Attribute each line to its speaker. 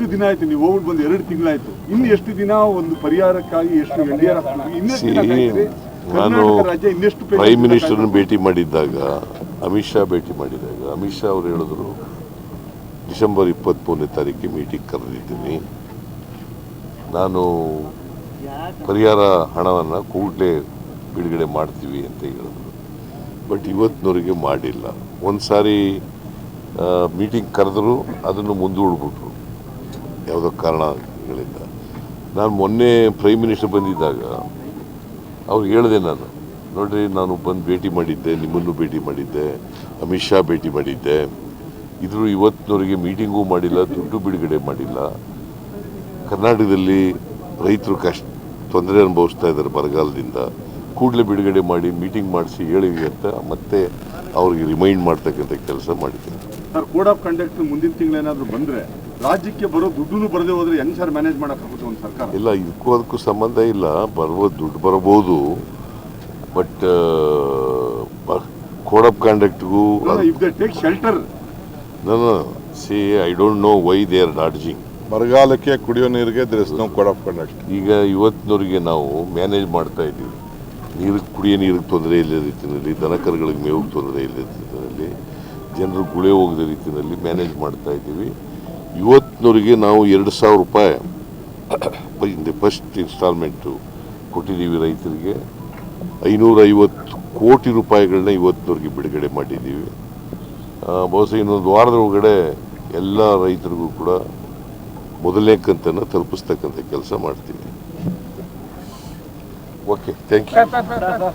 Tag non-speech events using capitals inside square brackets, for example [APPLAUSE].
Speaker 1: ಇಷ್ಟು ದಿನ ಆಯ್ತು ನೀವು ಹೋಗ್ಬಿಟ್ಟು ಬಂದು ಎರಡು ತಿಂಗಳಾಯ್ತು. ಇನ್ನು ಎಷ್ಟು ದಿನ ಒಂದು ಪರಿಹಾರಕ್ಕಾಗಿ ಎಷ್ಟು
Speaker 2: ನಾನು
Speaker 1: ಕರ್ನಾಟಕ ರಾಜ್ಯ ಇನ್ನೆಷ್ಟು ಪೇಟೆ
Speaker 2: ಪ್ರೈಮ್
Speaker 1: ಮಿನಿಸ್ಟರ್
Speaker 2: ಮಿನಿಸ್ಟರ್ನ ಭೇಟಿ ಮಾಡಿದ್ದಾಗ ಅಮಿತ್ ಶಾ ಭೇಟಿ ಮಾಡಿದಾಗ ಅಮಿತ್ ಶಾ ಅವರು ಹೇಳಿದ್ರು ಡಿಸೆಂಬರ್ ಇಪ್ಪತ್ತ್ಮೂರನೇ ತಾರೀಕಿಗೆ ಮೀಟಿಂಗ್ ಕರೆದಿದ್ದೀನಿ. ನಾನು ಪರಿಹಾರ ಹಣವನ್ನು ಕೂಡಲೇ ಬಿಡುಗಡೆ ಮಾಡ್ತೀವಿ ಅಂತ ಹೇಳಿದ್ರು. ಬಟ್ ಇವತ್ತಿನವರೆಗೆ ಮಾಡಿಲ್ಲ. ಒಂದು ಸಾರಿ ಮೀಟಿಂಗ್ ಕರೆದ್ರು ಅದನ್ನು ಮುಂದೂಡ್ಬಿಟ್ರು. ಯಾವುದೋ ಕಾರಣಗಳಿಂದ. ನಾನು ಮೊನ್ನೆ ಪ್ರೈಮ್ ಮಿನಿಸ್ಟರ್ ಬಂದಿದ್ದಾಗ ಅವ್ರು ಹೇಳಿದೆ ನಾನು, ನೋಡಿರಿ, ನಾನು ಬಂದು ಭೇಟಿ ಮಾಡಿದ್ದೆ, ನಿಮ್ಮನ್ನು ಭೇಟಿ ಮಾಡಿದ್ದೆ, ಅಮಿತ್ ಶಾ ಭೇಟಿ ಮಾಡಿದ್ದೆ. ಇದ್ರು ಇವತ್ತಿನವರಿಗೆ ಮೀಟಿಂಗೂ ಮಾಡಿಲ್ಲ, ದುಡ್ಡು ಬಿಡುಗಡೆ ಮಾಡಿಲ್ಲ. ಕರ್ನಾಟಕದಲ್ಲಿ ರೈತರು ಕಷ್ಟ, ತೊಂದರೆ ಅನುಭವಿಸ್ತಾ ಇದ್ದಾರೆ ಬರಗಾಲದಿಂದ. ಕೂಡಲೇ ಬಿಡುಗಡೆ ಮಾಡಿ ಮೀಟಿಂಗ್ ಮಾಡಿಸಿ ಹೇಳಿ ಅಂತ ಮತ್ತೆ ಅವ್ರಿಗೆ ರಿಮೈಂಡ್ ಮಾಡ್ತಕ್ಕಂಥ ಕೆಲಸ ಮಾಡಿದ್ದೆ
Speaker 1: ಸರ್ ಕೋಡ್ ಆಫ್ ಕಂಡಕ್ಟ್ ಮುಂದಿನ ತಿಂಗಳೇನಾದರೂ ಬಂದ್ರೆ ರಾಜ್ಯಕ್ಕೆ ಬರೋ ದುಡ್ಡು ಬರದೇ ಹೋದ್ರೆ ಹೆಂಗ್ ಸರ್ ಮ್ಯಾನೇಜ್ ಮಾಡಕ್ಕಾಗುತ್ತೆ ಒಂದು ಸರ್ಕಾರ?
Speaker 2: ಇಲ್ಲ ಇದಕ್ಕೂ ಅದಕ್ಕೂ ಸಂಬಂಧ ಇಲ್ಲ. ಬರುವ ದುಡ್ಡು ಬರಬಹುದು ಬಟ್ ಕೋಡ್ ಆಫ್ ಕಾಂಡಕ್ಟ್ಗೂ
Speaker 1: ಇಫ್ ದೇ ಟೇಕ್ ಶೆಲ್ಟರ್
Speaker 2: ನಾನು see I don't know why they are dodging
Speaker 3: ಬರಗಾಲಕ್ಕೆ ಕುಡಿಯೋ ನೀರಿಗೆ there ಕೋಡ್ ಆಫ್ ಕಂಡಕ್ಟ್.
Speaker 2: ಈಗ ಇವತ್ತಿನವರಿಗೆ ನಾವು ಮ್ಯಾನೇಜ್ ಮಾಡ್ತಾ ಇದ್ದೀವಿ. ನೀರು ಕುಡಿಯೋ ನೀರಿಗೆ ತೊಂದರೆ ಇಲ್ಲದ ರೀತಿಯಲ್ಲಿ ದನ ಕರುಗಳಿಗೆ ಮೇವಿಗೆ ತೊಂದರೆ ಇಲ್ಲದ ರೀತಿಯಲ್ಲಿ ಜನರು ಗುಳೆ ಹೋಗದ ರೀತಿಯಲ್ಲಿ ಮ್ಯಾನೇಜ್ ಮಾಡ್ತಾ ಇದ್ದೀವಿ. ಇವತ್ತಿನವರೆಗೆ ನಾವು ಎರಡು ಸಾವಿರ ರೂಪಾಯಿ [COUGHS] ಫಸ್ಟ್ ಇನ್ಸ್ಟಾಲ್ಮೆಂಟು ಕೊಟ್ಟಿದ್ದೀವಿ ರೈತರಿಗೆ. ಐನೂರೈವತ್ತು ಕೋಟಿ ರೂಪಾಯಿಗಳನ್ನ ಇವತ್ತಿನವರೆಗೆ ಬಿಡುಗಡೆ ಮಾಡಿದ್ದೀವಿ. ಬಹುಶಃ ಇನ್ನೊಂದು ವಾರದ ಒಳಗಡೆ ಎಲ್ಲ ರೈತರಿಗೂ ಕೂಡ ಮೊದಲನೇ ಕಂತನ್ನು ತಲುಪಿಸ್ತಕ್ಕಂಥ ಕೆಲಸ ಮಾಡ್ತೀವಿ ಓಕೆ ಥ್ಯಾಂಕ್ ಯು